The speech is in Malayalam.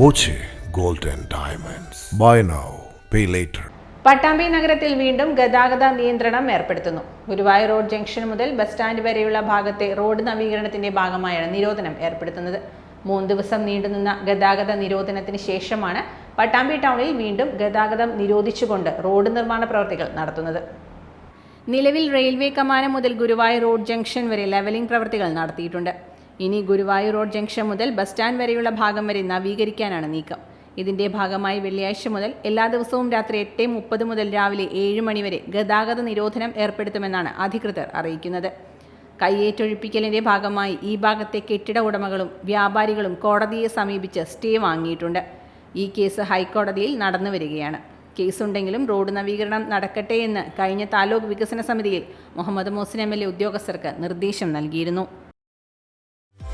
Boche golden diamonds. Buy now pay later. Pattambi നഗരത്തിൽ വീണ്ടും ഗതാഗത നിയന്ത്രണം ഏർപ്പെടുത്തുന്നു. ഗുരുവായൂർ റോഡ് ജംഗ്ഷൻ മുതൽ ബസ് സ്റ്റാൻഡ് വരെയുള്ള ഭാഗത്തെ റോഡ് നവീകരണത്തിന്റെ ഭാഗമായാണ് നിരോധനം ഏർപ്പെടുത്തുന്നത്. മൂന്ന് ദിവസം നീണ്ടുനിന്ന ഗതാഗത നിരോധനത്തിന് ശേഷമാണ് പട്ടാമ്പി ടൗണിൽ വീണ്ടും ഗതാഗതം നിരോധിച്ചുകൊണ്ട് റോഡ് നിർമ്മാണ പ്രവർത്തികൾ നടത്തുന്നത്. നിലവിൽ റെയിൽവേ കമാനം മുതൽ ഗുരുവായൂർ റോഡ് ജംഗ്ഷൻ വരെ ലെവലിംഗ് പ്രവൃത്തികൾ നടത്തിയിട്ടുണ്ട്. ഇനി ഗുരുവായൂർ റോഡ് ജംഗ്ഷൻ മുതൽ ബസ് സ്റ്റാൻഡ് വരെയുള്ള ഭാഗം വരെ നവീകരിക്കാനാണ് നീക്കം. ഇതിന്റെ ഭാഗമായി വെള്ളിയാഴ്ച മുതൽ എല്ലാ ദിവസവും രാത്രി എട്ട് മുപ്പത് മുതൽ രാവിലെ ഏഴ് മണിവരെ ഗതാഗത നിരോധനം ഏർപ്പെടുത്തുമെന്നാണ് അധികൃതർ അറിയിക്കുന്നത്. കയ്യേറ്റൊഴിപ്പിക്കലിന്റെ ഭാഗമായി ഈ ഭാഗത്തെ കെട്ടിട ഉടമകളും വ്യാപാരികളും കോടതിയെ സമീപിച്ച് സ്റ്റേ വാങ്ങിയിട്ടുണ്ട്. ഈ കേസ് ഹൈക്കോടതിയിൽ നടന്നു വരികയാണ്. കേസുണ്ടെങ്കിലും റോഡ് നവീകരണം നടക്കട്ടെ എന്ന് കഴിഞ്ഞ താലൂക്ക് വികസന സമിതിയിൽ മുഹമ്മദ് മോസിൻ എം ഉദ്യോഗസ്ഥർക്ക് നിർദ്ദേശം നൽകിയിരുന്നു.